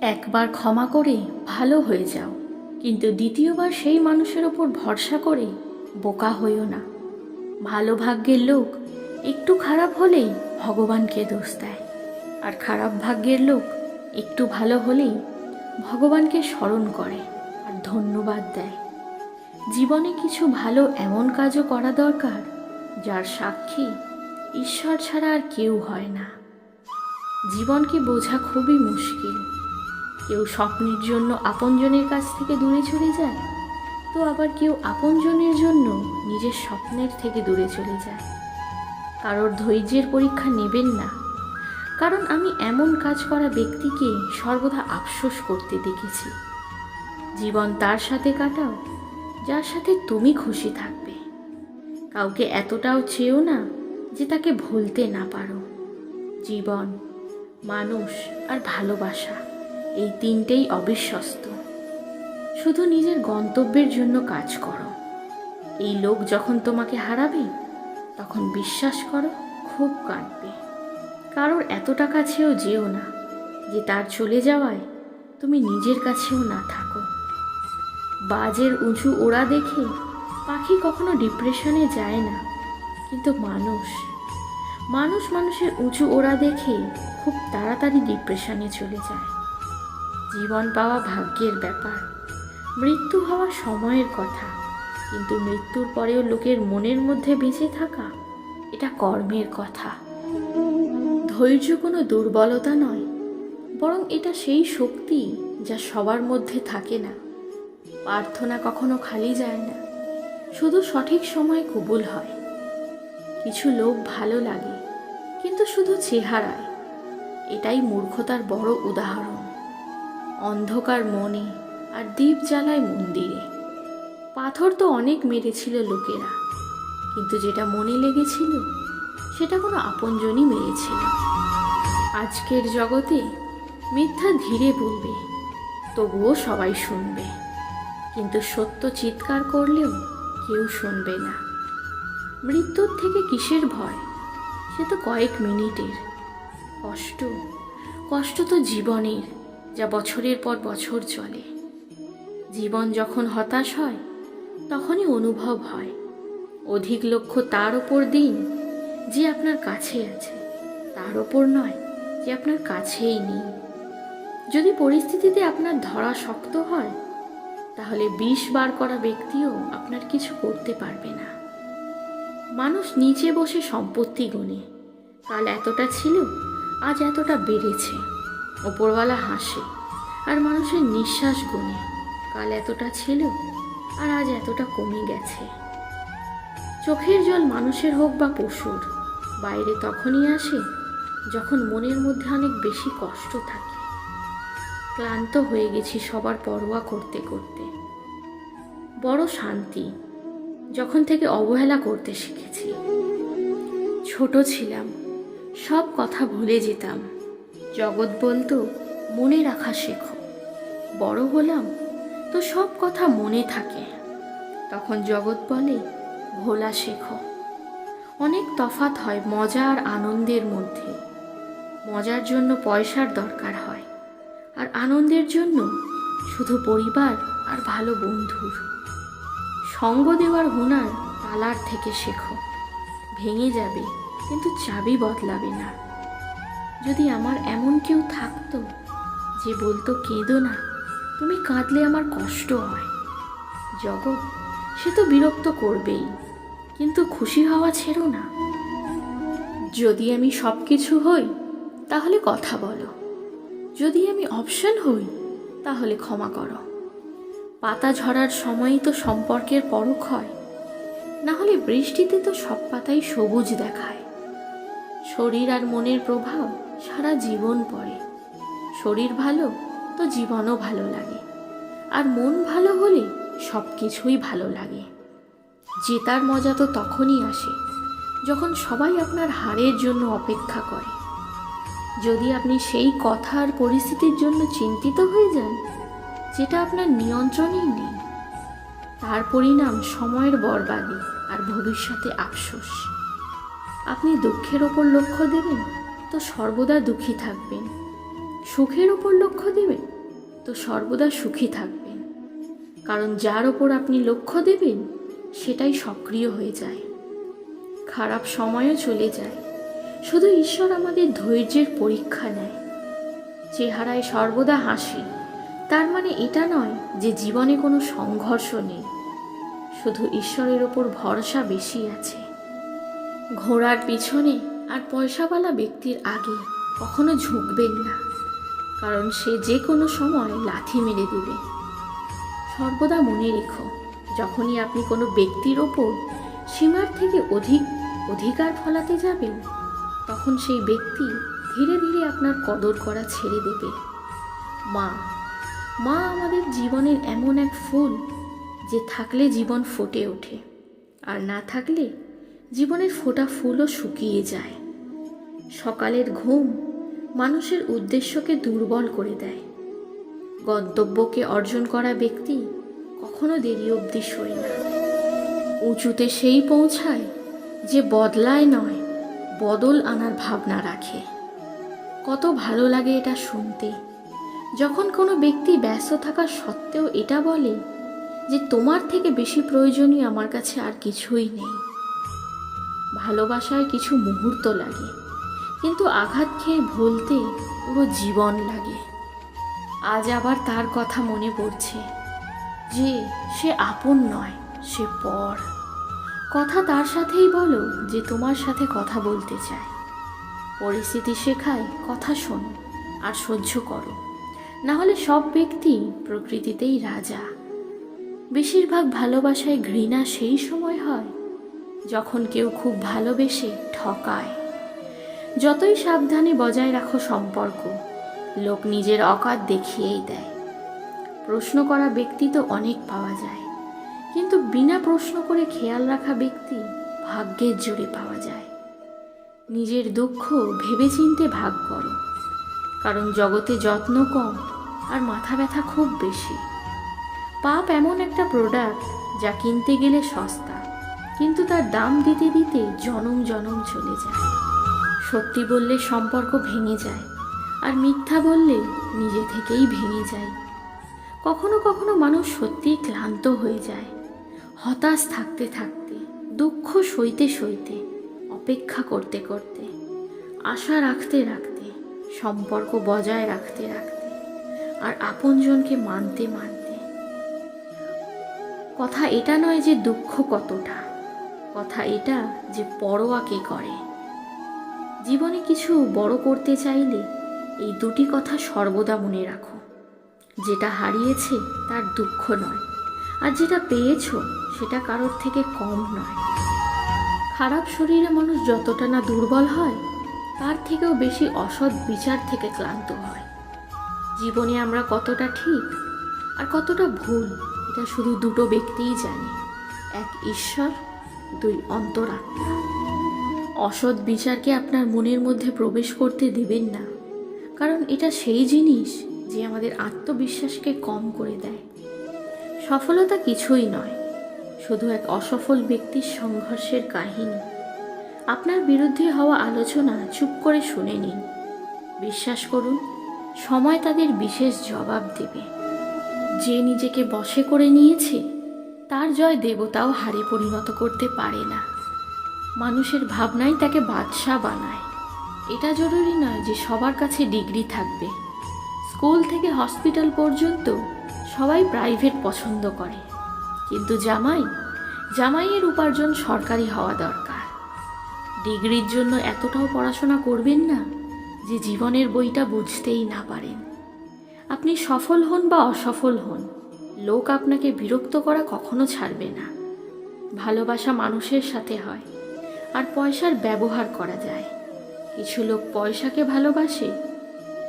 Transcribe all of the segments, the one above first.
একবার ক্ষমা করে ভালো হয়ে যাও। কিন্তু দ্বিতীয়বার সেই মানুষের ওপর ভরসা করে বোকা হইও না। ভালো ভাগ্যের লোক একটু খারাপ হলেই ভগবানকে দোষ দেয়। আর খারাপ ভাগ্যের লোক একটু ভালো হলেই ভগবানকে স্মরণ করে আর ধন্যবাদ দেয়। জীবনে কিছু ভালো এমন কাজও করা দরকার, যার সাক্ষী ঈশ্বর ছাড়া আর কেউ হয় না। জীবনকে বোঝা খুবই মুশকিল। কেউ স্বপ্নের জন্য আপনজনের কাছ থেকে দূরে চলে যায়, তো আবার কেউ আপনজনের জন্য নিজের স্বপ্নের থেকে দূরে চলে যায়। কারোর ধৈর্যের পরীক্ষা নেবেন না, কারণ আমি এমন কাজ করা ব্যক্তিকে সর্বদা আফসোস করতে দেখেছি। জীবন তার সাথে কাটাও, যার সাথে তুমি খুশি থাকবে। কাউকে এতটাও চেয়েও না যে তাকে ভুলতে না পারো। জীবন মানুষ আর ভালোবাসা, এই তিনটেই অবিশ্বস্ত। শুধু নিজের গন্তব্যের জন্য কাজ করো। এই লোক যখন তোমাকে হারাবে, তখন বিশ্বাস করো, খুব কাঁদবে। কারোর এত টাকা চেয়েও যেও না, যে তার চলে যাওয়ায় তুমি নিজের কাছেও না থাকো। বাজের উঁচু ওড়া দেখে পাখি কখনো ডিপ্রেশনে যায় না, কিন্তু মানুষ মানুষ মানুষের উঁচু ওড়া দেখে খুব তাড়াতাড়ি ডিপ্রেশনে চলে যায়। জীবন পাওয়া ভাগ্যের ব্যাপার। মৃত্যু হওয়া সময়ের কথা। কিন্তু মৃত্যুর পরেও লোকের মনের মধ্যে বেঁচে থাকা, এটা কর্মের কথা। ধৈর্য কোনো দুর্বলতা নয়, বরং এটা সেই শক্তি যা সবার মধ্যে থাকে না। প্রার্থনা কখনো খালি যায় না, শুধু সঠিক সময় কবুল হয়। কিছু লোক ভালো লাগে, কিন্তু শুধু চেহারায় এটাই মূর্খতার বড় উদাহরণ। অন্ধকার মনে আর দ্বীপ জ্বালায় মন্দিরে। পাথর তো অনেক মেরেছিল লোকেরা, কিন্তু যেটা মনে লেগেছিল, সেটা কোনো আপনজনই মেরেছিল আজকের জগতে মিথ্যা ধীরে বলবে, তবুও সবাই শুনবে। কিন্তু সত্য চিৎকার করলেও কেউ শুনবে না। মৃত্যুর থেকে কিসের ভয়, সে তো কয়েক মিনিটের। কষ্ট। কষ্ট তো জীবনের, যা বছরের পর বছর চলে। জীবন যখন হতাশ হয়, তখনই অনুভব হয়। অধিক লক্ষ্য তার ওপর দিন, যে আপনার কাছে আছে। তার ওপর নয়, যে আপনার কাছেই নেই। যদি পরিস্থিতিতে আপনার ধরা শক্ত হয়, তাহলে বিষ বার করা ব্যক্তিও আপনার কিছু করতে পারবে না। মানুষ নিচে বসে সম্পত্তি গণে কাল এতটা ছিল আজ এতটা বেড়েছে। ওপরওয়ালা হাসে, আর মানুষের নিঃশ্বাস গুনে। কাল এতটা ছিল, আর আজ এতটা কমে গেছে। চোখের জল মানুষের হোক বা পশুর, বাইরে তখনই আসে যখন মনের মধ্যে অনেক বেশি কষ্ট থাকে। ক্লান্ত হয়ে গেছি সবার পরোয়া করতে করতে। বড় শান্তি, যখন থেকে অবহেলা করতে শিখেছি। ছোট ছিলাম সব কথা ভুলে যেতাম। জগৎ বলতো, মনে রাখা শেখো। বড় হলাম তো সব কথা মনে থাকে। তখন জগৎ বলে, ভোলা শেখো। অনেক তফাত হয় মজা আর আনন্দের মধ্যে। মজার জন্য পয়সার দরকার হয়, আর আনন্দের জন্য শুধু পরিবার আর ভালো বন্ধুর। সঙ্গ দেওয়ার হুনার তালার থেকে শেখো, ভেঙে যাবে কিন্তু চাবি বদলাবে না। যদি আমার এমন কেউ থাকতো যে বলতো, কেঁদো না, তুমি কাঁদলে আমার কষ্ট হয়। জগৎ, সে তো বিরক্ত করবেই, কিন্তু খুশি হওয়া ছেড়ো না। যদি আমি সব কিছু হই, তাহলে কথা বলো। যদি আমি অপশন হই, তাহলে ক্ষমা করো। পাতা ঝরার সময়ই তো সম্পর্কের পরখ হয়। না হলে বৃষ্টিতে তো সব পাতাই সবুজ দেখায়। শরীর আর মনের প্রভাব সারা জীবন পড়ে। শরীর ভালো তো জীবনও ভালো লাগে। আর মন ভালো হলে সব কিছুই ভালো লাগে। জেতার মজা তো তখনই আসে যখন সবাই আপনার হারের জন্য অপেক্ষা করে। যদি আপনি সেই কথা আর পরিস্থিতির জন্য চিন্তিত হয়ে যান, যেটা আপনার নিয়ন্ত্রণেই নেই, তার পরিণাম সময়ের বরবাদি আর ভবিষ্যতে আফসোস। আপনি দুঃখের ওপর লক্ষ্য দেবেন, তো সর্বদা দুঃখী থাকবেন। সুখের ওপর লক্ষ্য দেবেন, তো সর্বদা সুখী থাকবেন। কারণ যার ওপর আপনি লক্ষ্য দেবেন, সেটাই সক্রিয় হয়ে যায়। খারাপ সময়ও চলে যায়। শুধু ঈশ্বর আমাদের ধৈর্যের পরীক্ষা নেয়। চেহারায় সর্বদা হাসি। তার মানে এটা নয় যে জীবনে কোনো সংঘর্ষ নেই। শুধু ঈশ্বরের ওপর ভরসা বেশি আছে। ঘোড়ার পিছনে আর পয়সাওয়ালা ব্যক্তির আগে কখনো ঝুঁকবেন না, কারণ সে যে কোনো সময় লাথি মেরে দেবে। সর্বদা মনে রেখো, যখনই আপনি কোনো ব্যক্তির ওপর সীমার থেকে অধিক অধিকার ফলাতে যাবেন, তখন সেই ব্যক্তি ধীরে ধীরে আপনার কদর করা ছেড়ে দেবে। মা মা আমাদের জীবনের এমন এক ফুল যে থাকলে জীবন ফুটে ওঠে, আর না থাকলে জীবনের ফোটা ফুলও শুকিয়ে যায়। সকালের ঘুম মানুষের উদ্দেশ্যকে দুর্বল করে দেয়। গন্তব্যকে অর্জন করা ব্যক্তি কখনো দেরি অবধি সই না। উঁচুতে সেই পৌঁছায় যে বদলায় নয়, বদল আনার ভাবনা রাখে। কত ভালো লাগে এটা শুনতে। যখন কোনো ব্যক্তি ব্যস্ত থাকা সত্ত্বেও এটা বলে যে, তোমার থেকে বেশি প্রয়োজনীয় আমার কাছে আর কিছুই নেই। ভালোবাসায় কিছু মুহূর্ত লাগে। কিন্তু আঘাত খেয়ে ভুলতে পুরো জীবন লাগে। আজ আবার তার কথা মনে পড়ছে যে সে আপন নয়, সে পর। কথা তার সাথেই বলো যে তোমার সাথে কথা বলতে চায়। পরিস্থিতি শেখায় কথা শোনো আর সহ্য করো। না হলে সব ব্যক্তি প্রকৃতিতেই রাজা। বেশিরভাগ ভালোবাসায় ঘৃণা সেই সময় হয় যখন কেউ খুব ভালোবেসে ঠকায়। যতই সাবধানে বজায় রাখো সম্পর্ক, লোক নিজের অকাত দেখিয়েই দেয়। প্রশ্ন করা ব্যক্তি তো অনেক পাওয়া যায়, কিন্তু বিনা প্রশ্ন করে খেয়াল রাখা ব্যক্তি ভাগ্যের জোরে পাওয়া যায়। নিজের দুঃখ ভেবেচিন্তে ভাগ করো, কারণ জগতে যত্ন কম আর মাথা ব্যথা খুব বেশি। পাপ এমন একটা প্রোডাক্ট যা কিনতে গেলে সস্তা কিন্তু তার দাম দিতে দিতে জনম জনম চলে যায়। সত্যি বললে সম্পর্ক ভেঙে যায় আর মিথ্যা বললে নিজে থেকেই ভেঙে যায়। কখনো কখনো মানুষ সত্যিই ক্লান্ত হয়ে যায়, হতাশ থাকতে থাকতে, দুঃখ সইতে সইতে, অপেক্ষা করতে করতে, আশা রাখতে রাখতে, সম্পর্ক বজায় রাখতে রাখতে আর আপনজনকে মানতে মানতে। কথা এটা নয় যে দুঃখ কতটা। কথা এটা যে পরোয়া কে করে? জীবনে কিছু বড় করতে চাইলে এই দুটি কথা সর্বদা মনে রাখো। যেটা হারিয়েছে তার দুঃখ নয়, আর যেটা পেয়েছ সেটা কারোর থেকে কম নয়। খারাপ শরীরে মানুষ যতটা না দুর্বল হয়, তার থেকেও বেশি অসৎ বিচার থেকে ক্লান্ত হয়। জীবনে আমরা কতটা ঠিক আর কতটা ভুল, এটা শুধু দুটো ব্যক্তিই জানে। এক ঈশ্বর দুই অন্তরাত্মা। অসৎ বিচারকে আপনার মনের মধ্যে প্রবেশ করতে দেবেন না। কারণ এটা সেই জিনিস যে আমাদের আত্মবিশ্বাসকে কম করে দেয়। সফলতা কিছুই নয়, শুধু এক অসফল ব্যক্তির সংঘর্ষের কাহিনী। আপনার বিরুদ্ধে হওয়া আলোচনা চুপ করে শুনে নিন। বিশ্বাস করুন, সময় তাদের বিশেষ জবাব দেবে। যে নিজেকে বশে করে নিয়েছে তার জয় দেবতাও হারে পরিণত করতে পারে না। মানুষের ভাবনাই তাকে বাদশাহ বানায়। এটা জরুরি নয় যে সবার কাছে ডিগ্রি থাকবে। স্কুল থেকে হসপিটাল পর্যন্ত সবাই প্রাইভেট পছন্দ করে। কিন্তু জামাই, জামাইয়ের উপার্জন সরকারি হওয়া দরকার। ডিগ্রির জন্য এতটাও পড়াশোনা করবেন না যে জীবনের বইটা বুঝতেই না পারেন। আপনি সফল হন বা অসফল হন লোক আপনাকে বিরক্ত করা কখনো ছাড়বে না। ভালোবাসা মানুষের সাথে হয়, আর পয়সার ব্যবহার করা যায়। কিছু লোক পয়সাকে ভালোবাসে,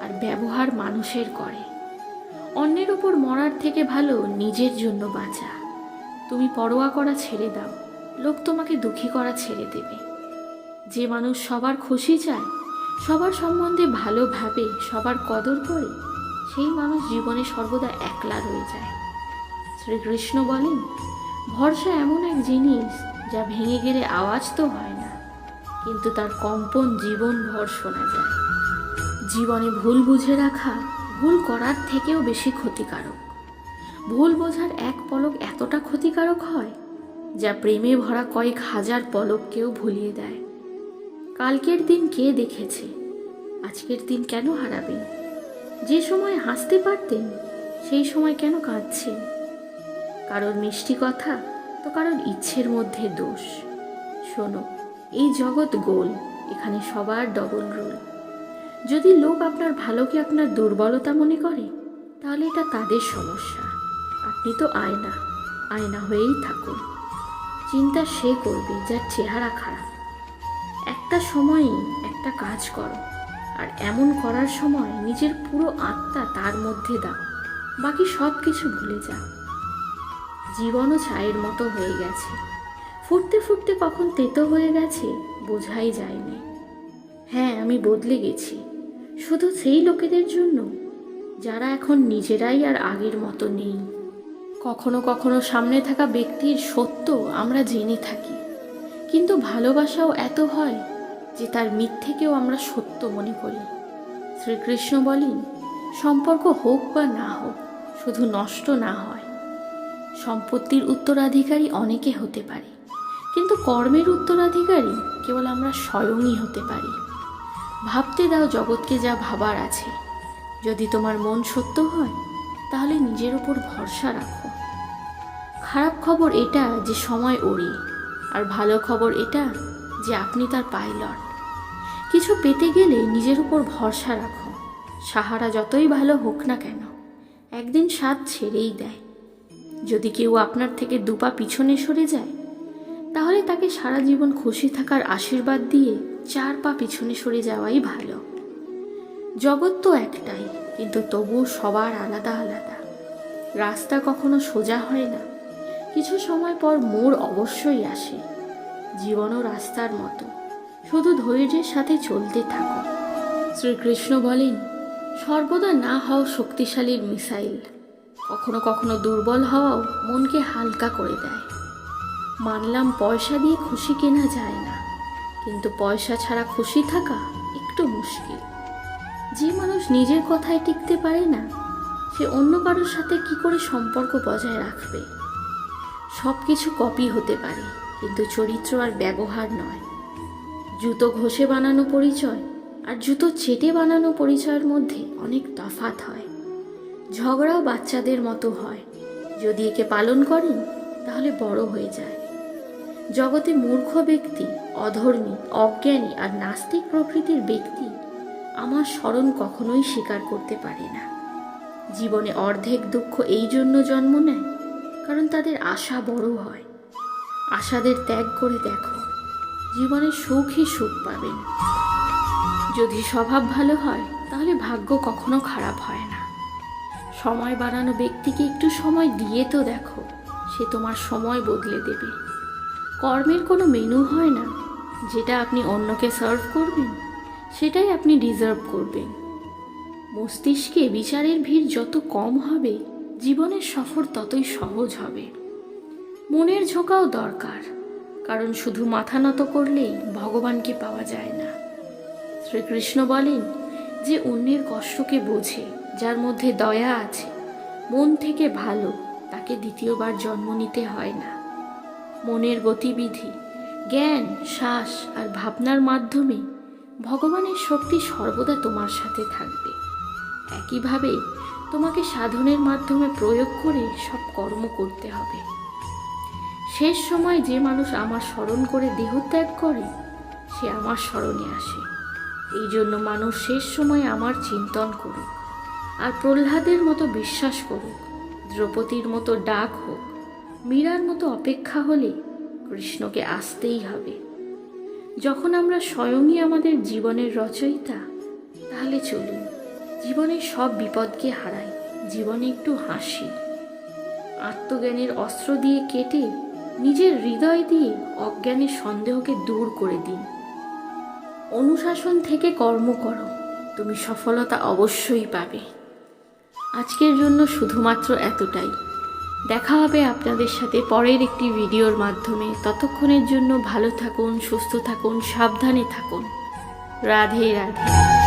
আর ব্যবহার মানুষের করে। অন্যের উপর মরার থেকে ভালো নিজের জন্য বাঁচা। তুমি পরোয়া করা ছেড়ে দাও, লোক তোমাকে দুঃখী করা ছেড়ে দেবে। যে মানুষ সবার খুশি চায়, সবার সম্বন্ধে ভালো ভাবে, সবার কদর করে, সেই মানুষ জীবনে সর্বদা একলা রয়ে যায়। শ্রীকৃষ্ণ বলেন, ভরসা এমন এক জিনিস যা ভেঙে গেলে আওয়াজ তো হয় না, কিন্তু তার কম্পন জীবনভর শোনা যায়। জীবনে ভুল বুঝে রাখা ভুল করার থেকেও বেশি ক্ষতিকারক। ভুল বোঝার এক পলক এতটা ক্ষতিকারক হয় যা প্রেমে ভরা কয়েক হাজার পলককেও ভুলিয়ে দেয়। কালকের দিন কে দেখেছে? আজকের দিন কেন হারাবেন যে সময় হাসতে পারতেন, সেই সময় কেন কাঁদছেন? কারোর মিষ্টি কথা তো কারোর ইচ্ছের মধ্যে দোষ। শোনো, এই জগৎ গোল, এখানে সবার ডবল রোল যদি লোক আপনার ভালোকে আপনার দুর্বলতা মনে করে, তাহলে এটা তাদের সমস্যা। আপনি তো আয়না আয়না হয়েই থাকুন। চিন্তা সে করবে যার চেহারা খারাপ। একটা সময়েই একটা কাজ করো, আর এমন করার সময় নিজের পুরো আত্মা তার মধ্যে দাও। বাকি সব কিছু ভুলে যাও। জীবনও চায়ের মতো হয়ে গেছে। ফুটতে ফুটতে কখন তেতো হয়ে গেছে, বোঝাই যায়নি। হ্যাঁ আমি বদলে গেছি। শুধু সেই লোকেদের জন্য, যারা এখন নিজেরাই আর আগের মতো নেই। কখনো কখনো সামনে থাকা ব্যক্তির সত্য আমরা জেনে থাকি। কিন্তু ভালোবাসাও এত হয় যে তার মিথ্যেকেও আমরা সত্য মনে করি। শ্রীকৃষ্ণ বলেন, সম্পর্ক হোক বা না হোক, শুধু নষ্ট না হয়। সম্পত্তির উত্তরাধিকারী অনেকে হতে পারে। কিন্তু কর্মের উত্তরাধিকারী কেবল আমরা স্বয়ংই হতে পারি। ভাবতে দাও জগৎকে যা ভাবার আছে। যদি তোমার মন সত্য হয়, তাহলে নিজের উপর ভরসা রাখো। খারাপ খবর এটা যে সময় ওড়ে আর ভালো খবর এটা যে আপনি তার পাইলট। কিছু পেতে গেলে নিজের উপর ভরসা রাখো। সাহারা যতই ভালো হোক না কেন, একদিন স্বাদ ছেড়েই দেয়। যদি কেউ আপনার থেকে দুপা পিছনে সরে যায়, তাহলে তাকে সারা জীবন খুশি থাকার আশীর্বাদ দিয়ে চার পা পিছনে সরে যাওয়াই ভালো। জগৎ তো একটাই, কিন্তু তবুও সবার আলাদা আলাদা। রাস্তা কখনো সোজা হয় না। কিছু সময় পর মোড় অবশ্যই আসে। জীবনও রাস্তার মতো। শুধু ধৈর্যের সাথে চলতে থাকো। শ্রীকৃষ্ণ বলেন, সর্বদা না হও শক্তিশালীর মিসাইল। কখনো কখনো দুর্বল হওয়াও মনকে হালকা করে দেয়। মানলাম পয়সা দিয়ে খুশি কেনা যায় না, কিন্তু পয়সা ছাড়া খুশি থাকা একটু মুশকিল। যে মানুষ নিজের কথায় টিকতে পারে না, সে অন্য কারোর সাথে কি করে সম্পর্ক বজায় রাখবে? সব কিছু কপি হতে পারে, কিন্তু চরিত্র আর ব্যবহার নয়। জুতো ঘষে বানানো পরিচয় আর জুতো চেটে বানানো পরিচয়ের মধ্যে অনেক তফাত হয়। ঝগড়াও বাচ্চাদের মতো হয়। যদি একে পালন করেন, তাহলে বড় হয়ে যায়। জগতে মূর্খ ব্যক্তি, অধর্মী, অজ্ঞানী আর নাস্তিক প্রকৃতির ব্যক্তি আমার স্মরণ কখনোই স্বীকার করতে পারে না। জীবনে অর্ধেক দুঃখ এই জন্য জন্ম নেয়, কারণ তাদের আশা বড় হয়। আশাদের ত্যাগ করে দেখো, জীবনে সুখই সুখ পাবেন যদি স্বভাব ভালো হয়, তাহলে ভাগ্য কখনো খারাপ হয় না। সময় বাড়ানো ব্যক্তিকে একটু সময় দিয়ে তো দেখো, সে তোমার সময় বদলে দেবে। কর্মের কোনো মেনু হয় না, যেটা আপনি অন্যকে সার্ভ করবেন, সেটাই আপনি ডিজার্ভ করবেন। মস্তিষ্কে বিচারের ভিড় যত কম হবে, জীবনের সফর ততই সহজ হবে। মনের ঝোঁকাও দরকার, কারণ শুধু মাথা নত করলেই ভগবানকে পাওয়া যায় না। শ্রীকৃষ্ণ বলেন যে অন্যের কষ্টকে বোঝে যার মধ্যে দয়া আছে, মন থেকে ভালো, তাকে দ্বিতীয়বার জন্ম নিতে হয় না। মনের গতিবিধি, জ্ঞান, শ্বাস আর ভাবনার মাধ্যমে ভগবানের শক্তি সর্বদা তোমার সাথে থাকবে। একইভাবে তোমাকে সাধনের মাধ্যমে প্রয়োগ করে সব কর্ম করতে হবে। শেষ সময় যে মানুষ আমার স্মরণ করে দেহত্যাগ করে, সে আমার স্মরণে আসে। এই জন্য মানুষ শেষ সময় আমার চিন্তন করুক। আর প্রহ্লাদের মতো বিশ্বাস করুক, দ্রৌপদীর মতো ডাক হোক, মীরার মতো অপেক্ষা হলে কৃষ্ণকে আসতেই হবে। যখন আমরা স্বয়ংই আমাদের জীবনের রচয়িতা, তাহলে চলুন জীবনের সব বিপদকে হারাই, জীবনে একটু হাসি। আত্মজ্ঞানের অস্ত্র দিয়ে কেটে নিজের হৃদয় দিয়ে অজ্ঞানের সন্দেহকে দূর করে দিন। অনুশাসন থেকে কর্ম করো, তুমি সফলতা অবশ্যই পাবে। আজকের জন্য শুধুমাত্র এতটাই। দেখা হবে আপনাদের সাথে পরের একটি ভিডিওর মাধ্যমে। ততক্ষণের জন্য ভালো থাকুন, সুস্থ থাকুন, সাবধানে থাকুন। রাধে রাধে।